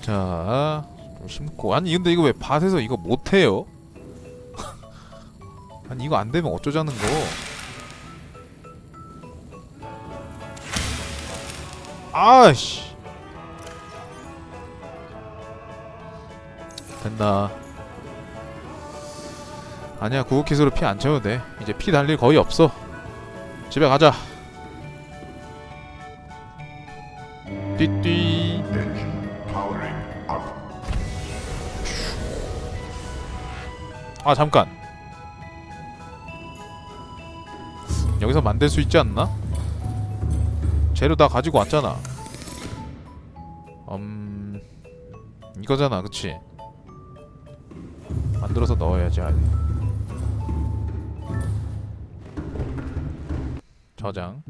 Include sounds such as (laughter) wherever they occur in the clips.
자, 좀 심고. 아니 근데 이거 왜 밭에서 이거 못 해요? (laughs) 아니 이거 안 되면 어쩌자는 거? 아씨. 됐나? 아니야 구호키스로 피 안 채워도 돼. 이제 피 달릴 거의 없어. 집에 가자. 띠띠. 아 잠깐. 여기서 만들 수 있지 않나? 재료 다 가지고 왔잖아. 음 이거잖아, 그치? 만들어서 넣어야지. 아니. 저장.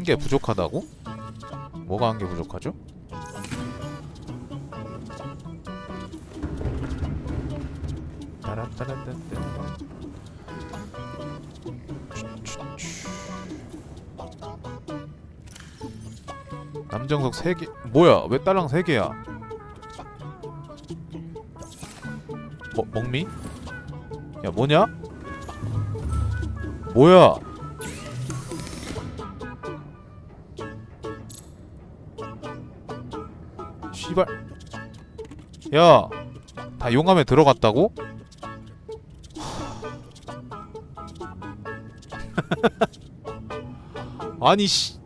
한 개 부족하다고? 뭐가 한 개 부족하죠? 따라따라따따. 남정석 3개 뭐야 왜 딸랑 3개야 뭐, 먹미? 야 뭐냐? 뭐야 야 다 용암에 들어갔다고? (laughs) 아니 씨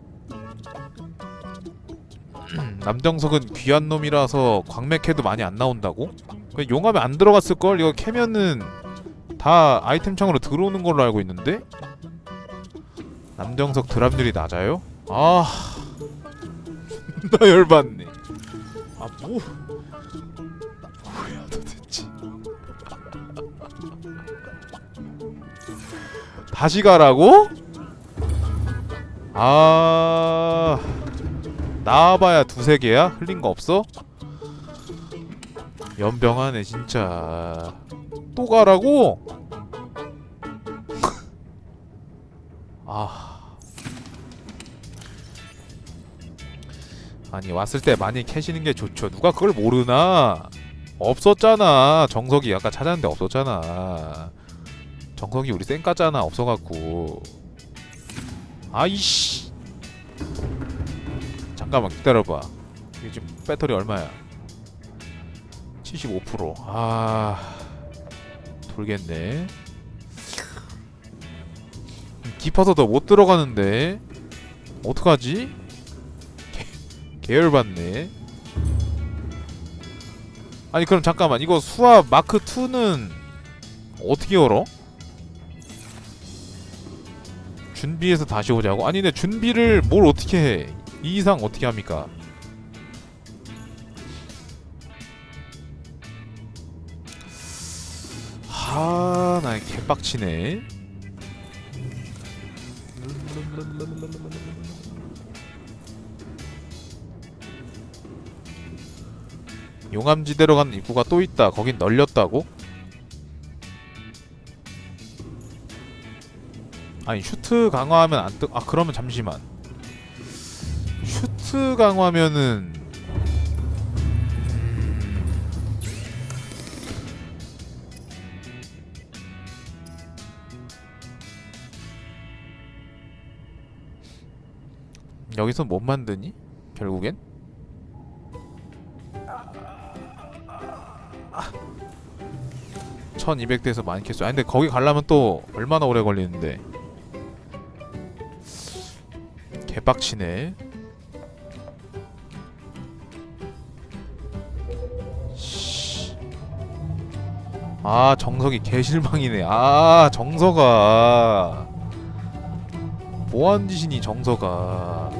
(clears throat) 남정석은 귀한 놈이라서 광맥해도 많이 안 나온다고? 그 용암에 안 들어갔을 걸 이거 캐면은 다 아이템 창으로 들어오는 걸로 알고 있는데 남정석 드랍률이 낮아요? 아, (laughs) 나 열받네. 아 뭐? 다시 가라고? 아. 나와봐야 두세 개야? 흘린 거 없어? 연병하네 진짜 또 가라고? 아 아니 왔을 때 많이 캐시는 게 좋죠 누가 그걸 모르나 없었잖아 정석이 아까 찾았는데 없었잖아 정석이 우리 쌩까잖아 없어갖고. 아이씨. 잠깐만 기다려봐. 이게 지금 배터리 얼마야? 75% 아... 돌겠네. 깊어서 더 못 들어가는데 어떡하지? 개- 계열받네. 아니 그럼 잠깐만. 이거 수압 마크 2는 어떻게 열어? 준비해서 다시 오자고? 아니 근데 준비를 뭘 어떻게 해? 이 이상 어떻게 합니까? 하, 나 개빡치네. 용암지대로 가는 입구가 또 있다. 거긴 널렸다고? 아니 슈트 강화하면 안 뜨. 아 그러면 잠시만. 슈트 강화면은 여기서 못 만드니? 결국엔? (1200대에서) 많이 켰어 아 근데 거기 가려면 또 얼마나 오래 걸리는데 개빡치네 씨. 아 정석이 개실망이네. 아 정석아. 뭐하는 짓이니 정석아.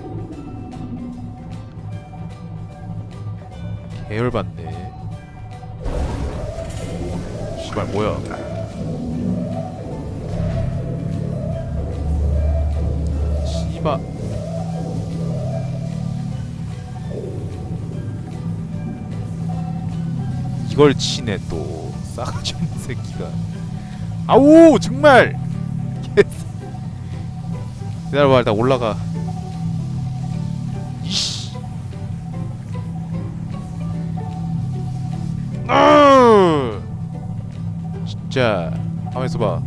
계열받네. 씨발 뭐야? 씨발 이걸 치네 또. 싸가지 없는 (laughs) 새끼가. 아우 정말! (laughs) 기다려봐 일단 올라가. 이씨. 아! 진짜. 가만 있어봐.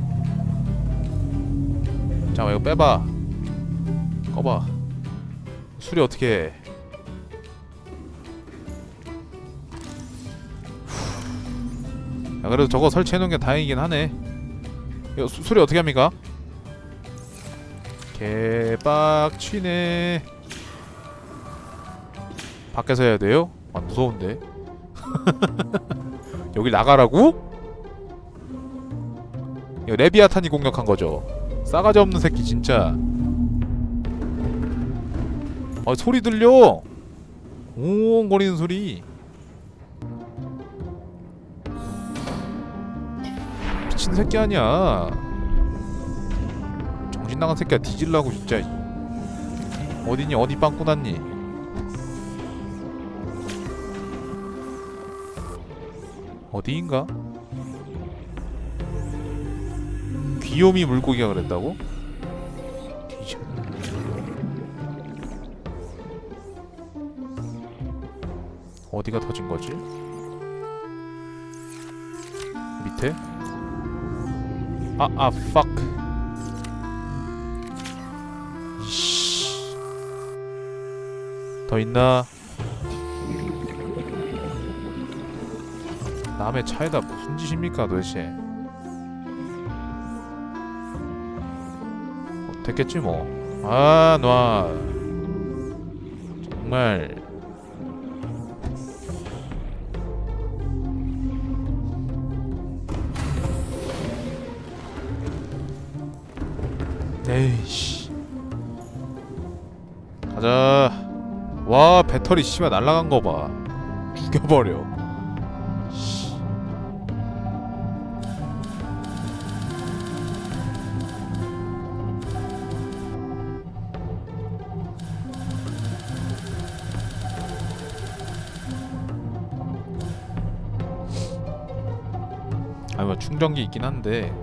잠깐 이거 빼봐. 꺼봐. 수리 어떻게 해 야 그래도 저거 설치해놓은 게 다행이긴 하네. 이거 수, 수리 어떻게 합니까? 개빡치네. 밖에서 해야 돼요? 아 무서운데. (laughs) 여기 나가라고? 이거 레비아탄이 공격한 거죠. 싸가지 없는 새끼 진짜. 아 소리 들려. 웅웅거리는 소리 미친 새끼 아니야 정신 나간 새끼야 뒤질라고 진짜 어디니 어디 빵꾸 났니 어디인가 귀요미 물고기가 그랬다고? 어디가 터진 거지? 밑에? 아, 아, fuck. 더 있나? 남의 차에다 무슨 짓입니까 도대체? 어, 됐겠지 뭐. 아, 놔. 정말. 에이씨. 가자. 와, 배터리 씨발 날라간 거 봐. 죽여버려. 씨. 아니 뭐 충전기 있긴 한데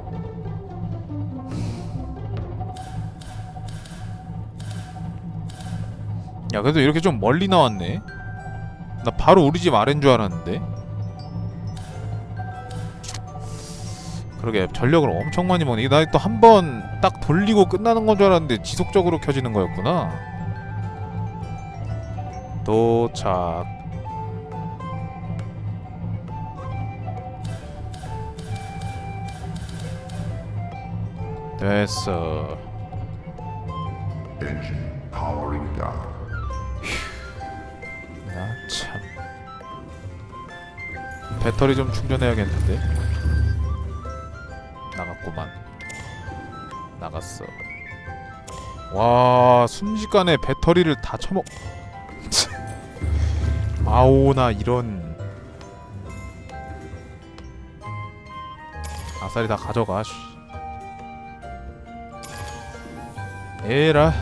야 그래도 이렇게 좀 멀리 나왔네. 나 바로 우리 집 아래인 줄 알았는데. 그러게 전력을 엄청 많이 먹네. 나 또 한 번 딱 돌리고 끝나는 건 줄 알았는데 지속적으로 켜지는 거였구나. 도착. 됐어. powering down. 나참 배터리 좀 충전해야겠는데? 나갔구만. 나갔어. 와 순식간에 배터리를 다 처먹 (laughs) 아오 나 이런. 아싸리 다 가져가 씨. 에라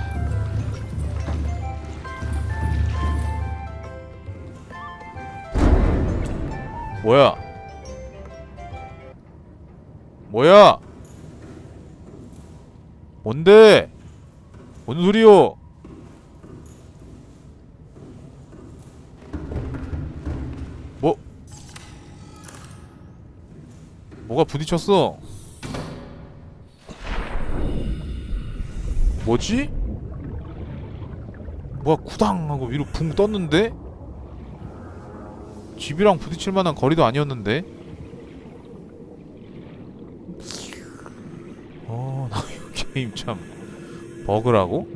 뭐야? 뭐야? 뭔데? 뭔 소리요? 뭐? 뭐가 부딪혔어? 뭐지? 뭐가 구당 하고 위로 붕 떴는데? 집이랑 부딪힐 만한 거리도 아니었는데. 어, 나 이 게임 참 버그라고?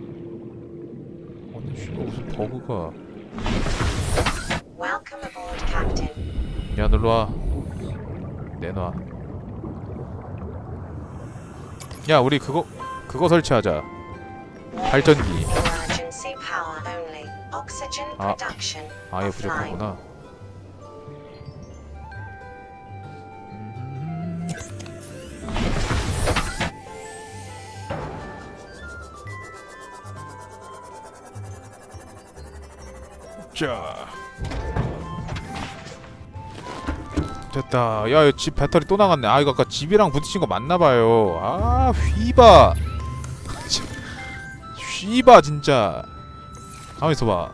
아니, 씨, 무슨 버그가? 야, 놀러 와. 내놔. 야, 우리 그거 그거 설치하자. 발전기. Ah. production 아예. 부족하구나. 됐다. 야 집 배터리 또 나갔네. 아 이거 아까 집이랑 부딪힌 거 맞나봐요. 아 휘바. (laughs) 휘바 진짜. 가만 있어봐.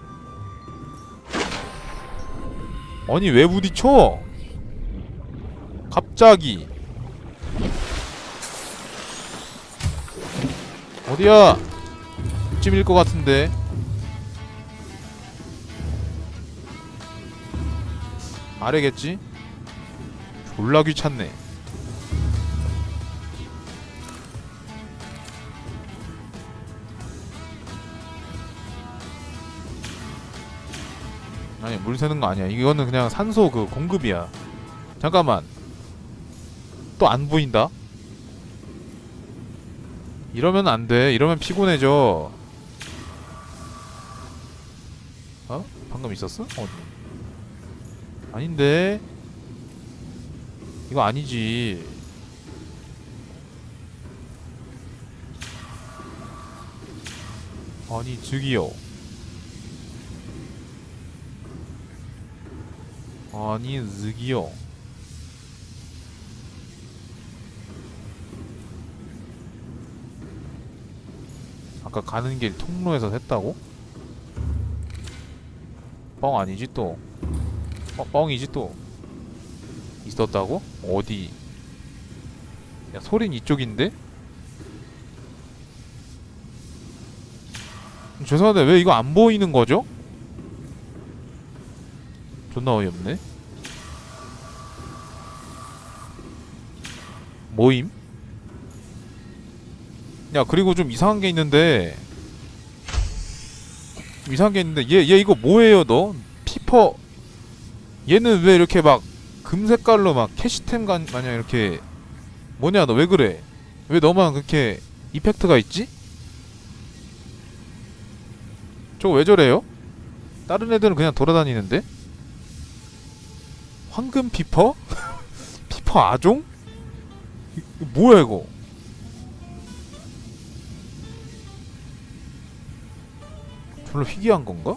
아니 왜 부딪혀? 갑자기. 어디야? 이쯤일 것 같은데. 아래겠지? 졸라 귀찮네. 아니 물 새는 거 아니야. 이거는 그냥 산소 그 공급이야. 잠깐만. 또 안 보인다? 이러면 안 돼. 이러면 피곤해져. 어? 방금 있었어? 어디? 아닌데 이거 아니지. 아니 저기요. 아니 저기요. 아까 가는 길 통로에서 샜다고? 뻥 아니지 또? 어, 뻥이지 또 있었다고? 어디? 야 소린 이쪽인데? 음, 죄송한데 왜 이거 안 보이는 거죠? 존나 어이없네 모임? 야 그리고 좀 이상한 게 있는데 좀 이상한 게 있는데 얘 얘 이거 뭐예요 너? 피퍼 얘는 왜 이렇게 막 금색깔로 막 캐시템 가- 마냥 이렇게 뭐냐 너 왜 그래? 왜 너만 그렇게 이펙트가 있지? 저거 왜 저래요? 다른 애들은 그냥 돌아다니는데? 황금 피퍼? (laughs) 피퍼 아종? 이- 이거 뭐야 이거? 별로 희귀한 건가?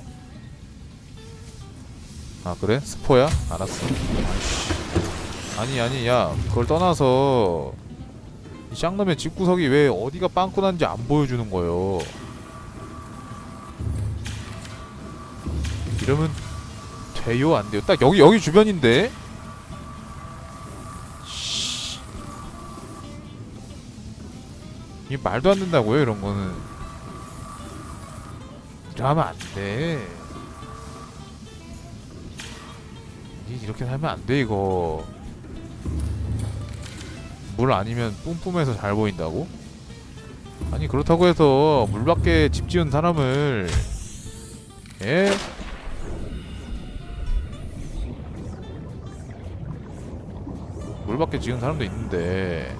아 그래? 스포야? 알았어. 아니 아니 야 그걸 떠나서 이 쌍놈의 집구석이 왜 어디가 빵꾸 난지 안 보여주는 거요 이러면 돼요 안 돼요 딱 여기 여기 주변인데 씨. 이게 말도 안 된다고요 이런 거는 이러면 안돼 이렇게 살면 안 돼 이거 물 아니면 뿜뿜해서 잘 보인다고? 아니 그렇다고 해서 물 밖에 집 지은 사람을 예? 물 밖에 지은 사람도 있는데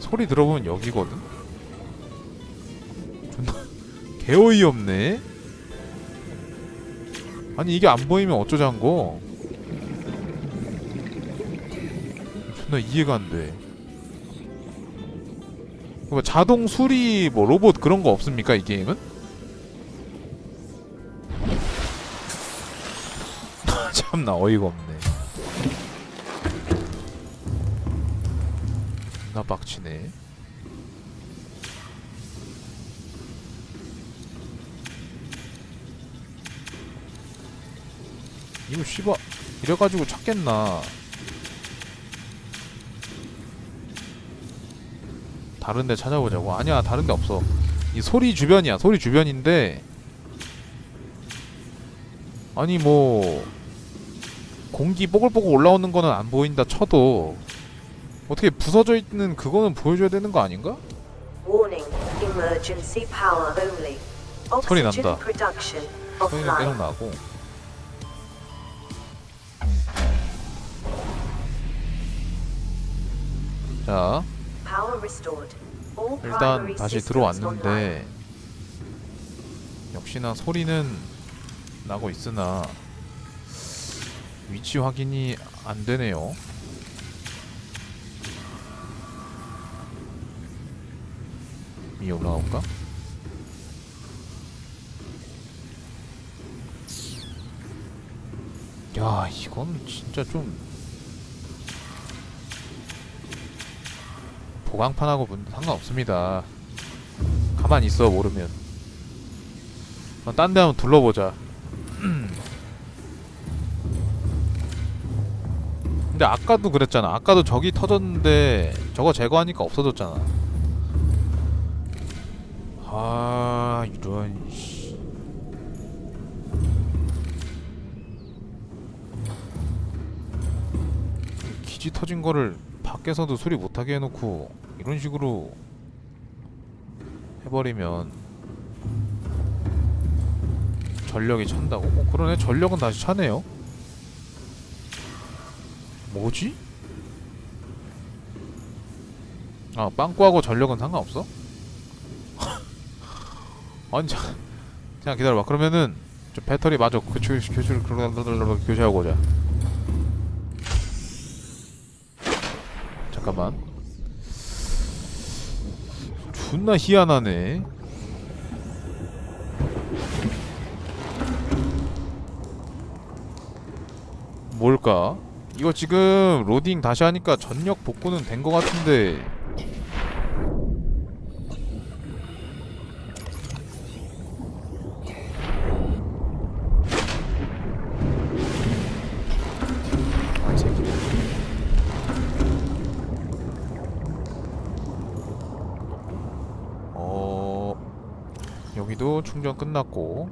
소리 들어보면 여기거든? 존나 (laughs) 개어이 없네 아니 이게 안 보이면 거? 존나 이해가 안 돼. 뭐 자동 수리 뭐 로봇 그런 거 없습니까 이 게임은? (laughs) 참나 어이가 없네. 나 빡치네. 이거 씨발 이래가지고 찾겠나? 다른데 찾아보자고. 아니야 다른데 없어. 이 소리 주변이야. 소리 주변인데. 아니 뭐 공기 뽀글뽀글 올라오는 거는 안 보인다 쳐도 어떻게 부서져 있는 그거는 보여줘야 되는 거 아닌가? 소리 난다. 소리는 계속. 나고 자 일단 다시. 들어왔는데 역시나 소리는 나고 있으나 위치 확인이 안 되네요. 위 올라가 볼까? 야 이건 진짜 좀 보강판하고 문 상관없습니다. 가만히 있어 모르면. 어, 딴데 한번 둘러보자. (clears throat) 근데 아까도 그랬잖아. 아까도 저기 터졌는데 저거 제거하니까 없어졌잖아. 아 이런 씨. 기지 터진 거를 밖에서도 수리 못하게 해놓고 이런 식으로 해버리면 전력이 찬다고? 어 그러네 전력은 다시 차네요 뭐지? 아 빵꾸하고 전력은 상관없어? (laughs) 아니 자, 그냥 기다려봐 그러면은 저 배터리 마저 교체 교체 교체하고 오자 잠깐만 존나 희한하네 뭘까? 이거 지금 로딩 다시 하니까 전력 복구는 된거 같은데 충전 끝났고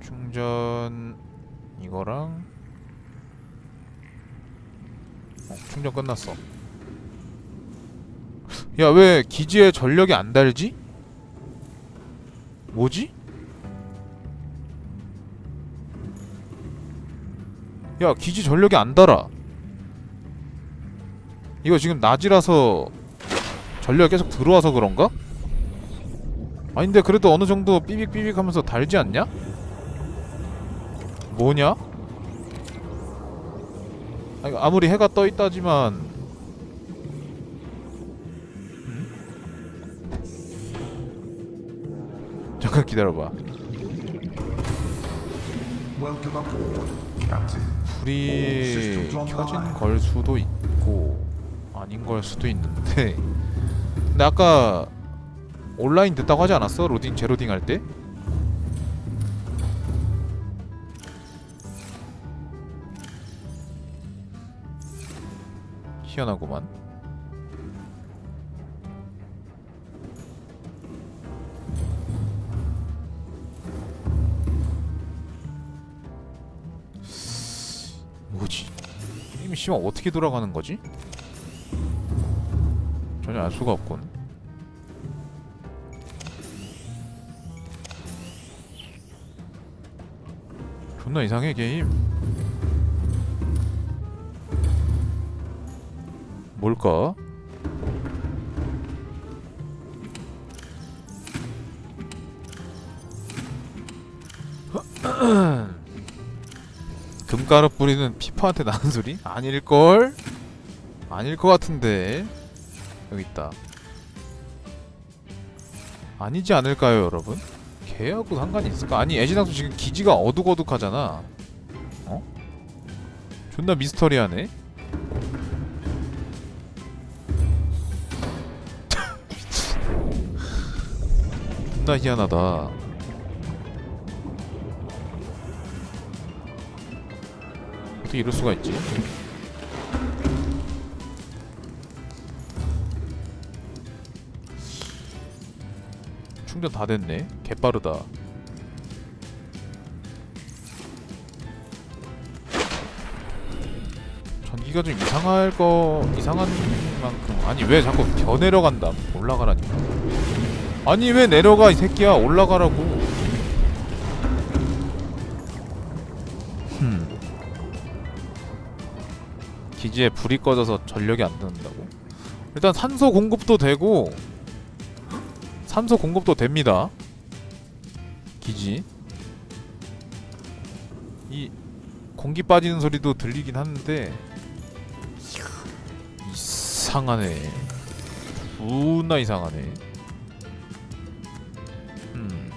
충전 이거랑 어, 충전 끝났어. 야 왜 기지에 전력이 안 달지? 뭐지? 야 기지 전력이 안 달아. 이거 지금 낮이라서 전력이 계속 들어와서 그런가? 아닌데 그래도 어느 정도 삐빅삐빅 하면서 달지 않냐? 뭐냐? 아니, 아무리 해가 떠 있다지만 음? 잠깐 기다려봐. 불이 켜진 걸 수도 있고 아닌 걸 수도 있는데 근데 아까 온라인 됐다고 하지 않았어? 로딩 재로딩 할 때? 희한하구만 뭐지? 게임이 씨발 어떻게 돌아가는 거지? 전혀 알 수가 없군. 존나 이상해 게임. 뭘까? (clears throat) 금가루 뿌리는 피파한테 나는 소리? 아닐걸? 아닐 것 같은데 여기 있다 아니지 않을까요 여러분? 걔하고 상관이 있을까? 아니 애지당도 지금 기지가 어둑어둑하잖아 어? 존나 미스터리하네. (laughs) 존나 희한하다 어떻게 이럴 수가 있지? 충전 다 됐네. 개빠르다. 전기가 좀 이상할 거 이상한 만큼. 아니 왜 자꾸 겨 내려간다 올라가라니까 아니 왜 내려가 이 새끼야. 올라가라고. 흠. 기지에 불이 꺼져서 전력이 안 드는다고? 일단 산소 공급도 되고 산소 공급도 됩니다. 기지. 이 공기 빠지는 소리도 들리긴 하는데 이상하네. 존나 이상하네. 음.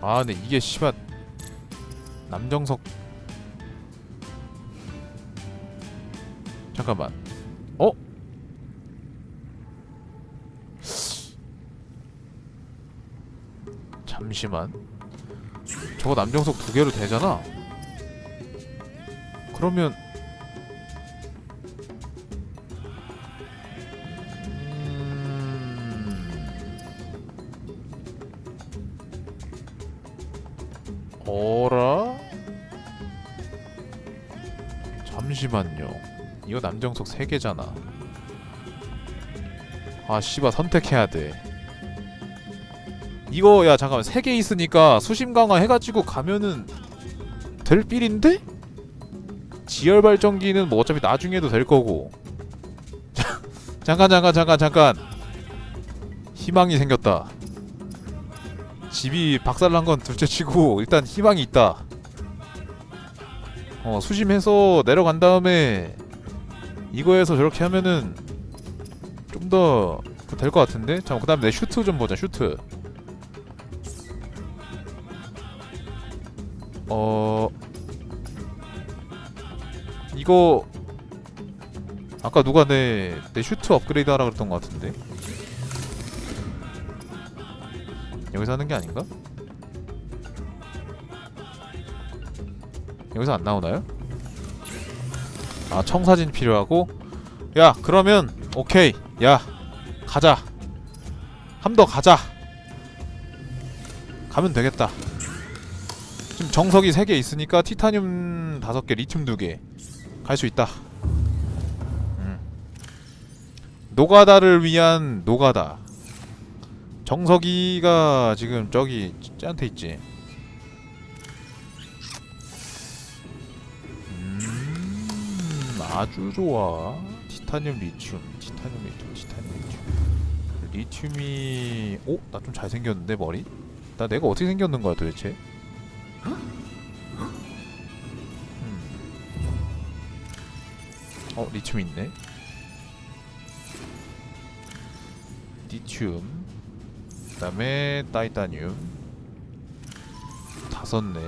아, 근데 이게 씨발 남정석 잠깐만 어? 잠시만 저거 남정석 두 개로 되잖아 그러면 음... 어라? 잠시만요. 이거 남정석 3개잖아. 아, 씨발 선택해야 돼. 이거 야 잠깐만 3개 있으니까 수심 강화 해가지고 가면은 될 빌인데? 지열 발전기는 뭐 어차피 나중에도 될 거고. 자, (laughs) 잠깐 잠깐 잠깐 잠깐. 희망이 생겼다. 집이 박살난 건 둘째치고 (laughs) 일단 희망이 있다. 어 수심해서 내려간 다음에 이거에서 저렇게 하면은 좀 더 될 것 같은데. 잠깐 그 다음에 내 슈트 좀 보자 슈트. 어 이거 아까 누가 내 내 슈트 업그레이드 하라 그랬던 것 같은데. 여기서 하는 게 아닌가? 여기서 안 나오나요? 아 청사진 필요하고 야 그러면 오케이 야 가자 함더 가자 가면 되겠다 지금 정석이 3개 있으니까 티타늄 5개 리튬 2개 갈 수 있다 음. 노가다를 위한 노가다 정석이가 지금 저기 쟤한테 있지. 음, 아주 좋아. 티타늄 리튬, 티타늄 리튬, 티타늄 리튬. 리튬이, 오, 나 좀 잘생겼는데 머리? 나 내가 어떻게 생겼는 거야 도대체? 음. 어, 리튬 있네. 리튬. 그 다음에 타이타늄 다섯 네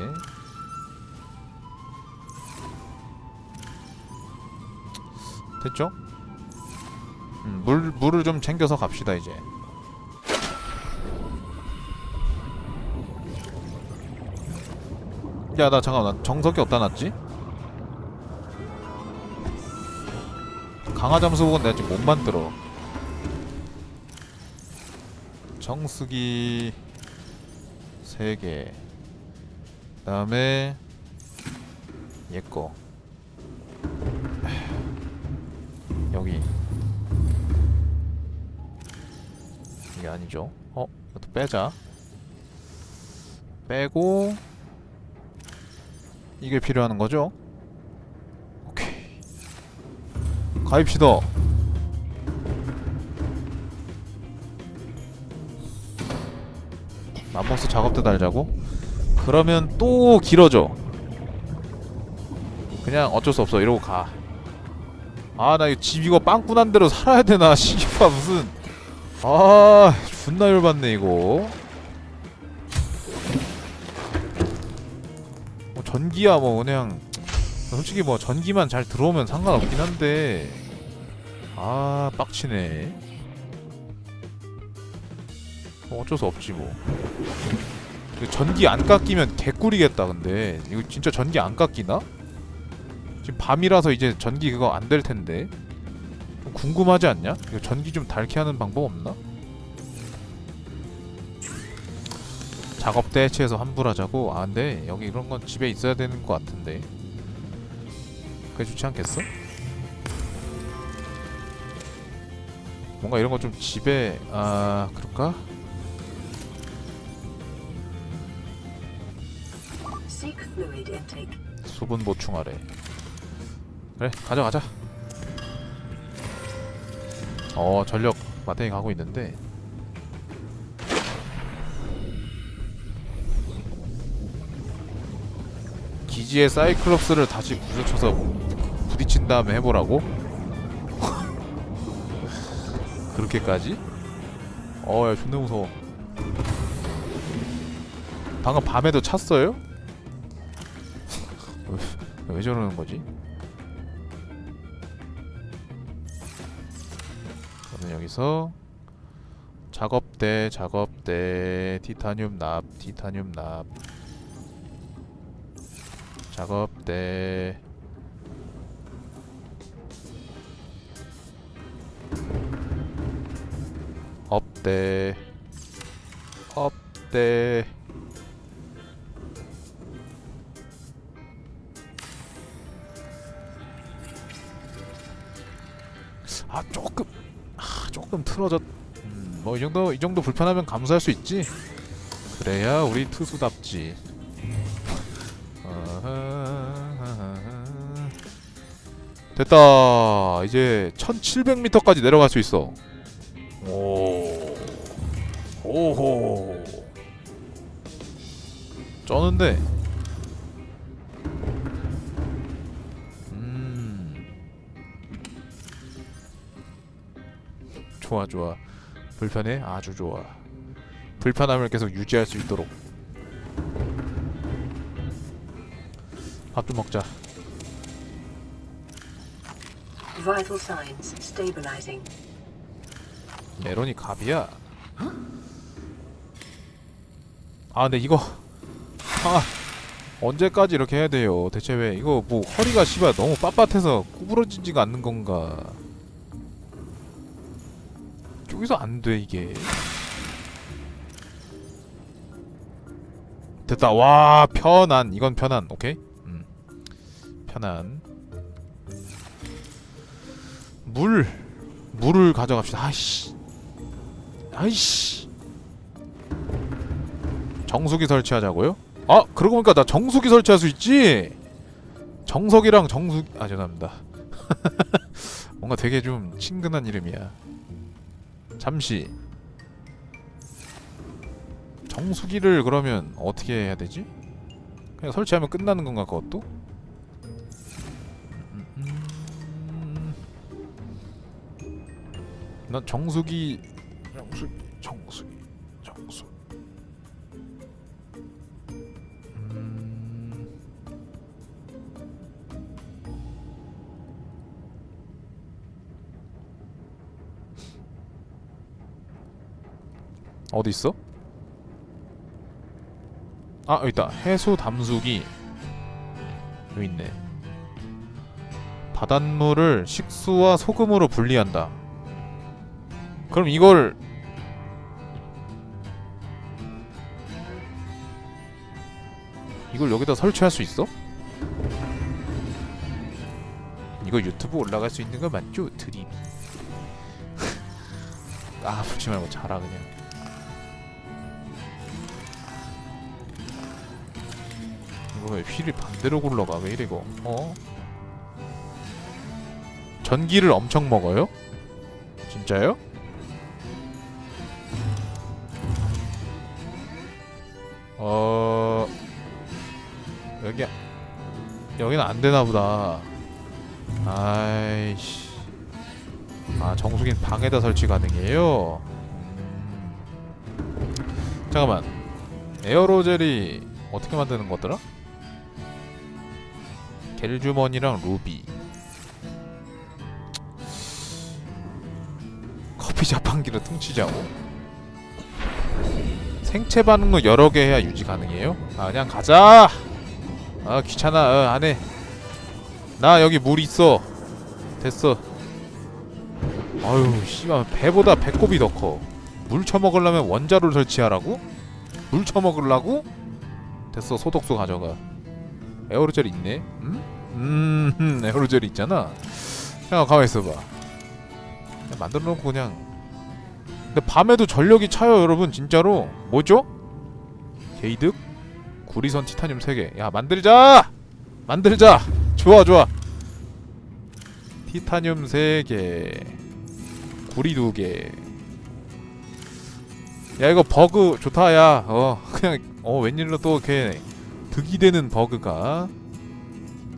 됐죠? 음, 물 물을 좀 챙겨서 갑시다 이제. 야 나 잠깐만 나 정석이 어디다 놨지? 강화 잠수복은 내가 지금 못 만들어. 정수기 3개 그 다음에 얘거 여기 이게 아니죠 어? 이것도 빼자 빼고 이게 필요한 거죠? 오케이. 가입시다. 맘모스 작업대 달자고? 그러면 또 길어져. 그냥 어쩔 수 없어. 이러고 가. 아 나 이거 집 이거 빵꾸난 대로 살아야 되나? (laughs) 씨발 무슨. 아 존나 열받네 이거 전기야 뭐 그냥 솔직히 뭐 전기만 잘 들어오면 상관없긴 한데 아 빡치네 뭐 어쩔 수 없지 뭐 전기 안 깎이면 개꿀이겠다 근데 이거 진짜 전기 안 깎이나? 지금 밤이라서 이제 전기 그거 안 될 텐데 좀 궁금하지 않냐? 이거 전기 좀 닳게 하는 방법 없나? 작업대 해체해서 환불하자고? 아 근데 여기 이런 건 집에 있어야 되는 것 같은데 그게 좋지 않겠어? 뭔가 이런 거 좀 집에 아 그럴까? 수분 보충하래. 그래, 가져가자. 어, 전력 마탱이 가고 있는데. 기지의 사이클롭스를 다시 부딪혀서 부딪힌 다음에 해보라고? (laughs) 그렇게까지? 어, 야, 존나 무서워. 방금 밤에도 찼어요? 왜, (laughs) 왜 저러는 거지? 그러면 여기서 작업대 작업대 티타늄 납 티타늄 납 작업대 업대 업대 아 조금 아 조금 틀어졌 음, 뭐이 정도 이 정도 불편하면 감수할 수 있지? 그래야 우리 투수답지 됐다. 이제 1700m까지 내려갈 수 있어. 오. 오호. 쩌는데. 음. 좋아 좋아. 불편해? 아주 좋아. 불편함을 계속 유지할 수 있도록. 밥 좀 먹자 Vital signs stabilizing. 메론이 갑이야. 아 근데 이거 아 언제까지 이렇게 해야 돼요? 대체 왜? 이거 뭐 허리가 씨발 너무 빳빳해서 구부러지지가 않는 건가? 여기서 안 돼 이게. 됐다. 와 편안. 이건 편안. 오케이? 음. 편안 물 물을 가져갑시다. 아이씨. 아이씨. 정수기 설치하자고요? 아 그러고 보니까 나 정수기 설치할 수 있지? 정석이랑 정수 아 죄송합니다. (laughs) 뭔가 되게 좀 친근한 이름이야. 잠시. 정수기를 그러면 어떻게 해야 되지? 그냥 설치하면 끝나는 건가 그것도? 난 정수기. 정수기. 정수기. 정수. 음... 어디 있어? 아 여기 있다. 해수 담수기. 여기 있네. 바닷물을 식수와 소금으로 분리한다 그럼 이걸 이걸 여기다 설치할 수 있어? 이거 유튜브 올라갈 수 있는 거 맞죠? 드립 (laughs) 아 붙지 말고 자라 그냥 이거 왜 휠이 반대로 굴러가 왜 이래 이거 어? 전기를 엄청 먹어요? 진짜요? 여기는 안 되나 보다. 아이씨. 아 정수기는 방에다 설치 가능해요. 음. 잠깐만. 에어로젤이 어떻게 만드는 거더라? 겔주머니랑 루비. 커피 자판기를 퉁치자고. 생체 반응로 여러 개 해야 유지 가능해요? 아 그냥 가자. 아 귀찮아. 어, 안 해. 나 여기 물 있어. 됐어. 아유 씨발 배보다 배꼽이 더 커. 물 처먹으려면 원자로를 설치하라고? 물 처먹으려고? 됐어 소독소 가져가. 에어로젤 있네. 음? 음 (laughs) 에어로젤 있잖아. 야 가만 있어봐. 만들어 놓고 그냥 근데 밤에도 전력이 차요 여러분 진짜로 뭐죠? 게이득 구리선 티타늄 3개. 야 만들자! 만들자! 좋아 좋아. 티타늄 3개. 구리 2개. 야 이거 버그 좋다 야어 그냥 어 웬일로 또 이렇게 득이 되는 버그가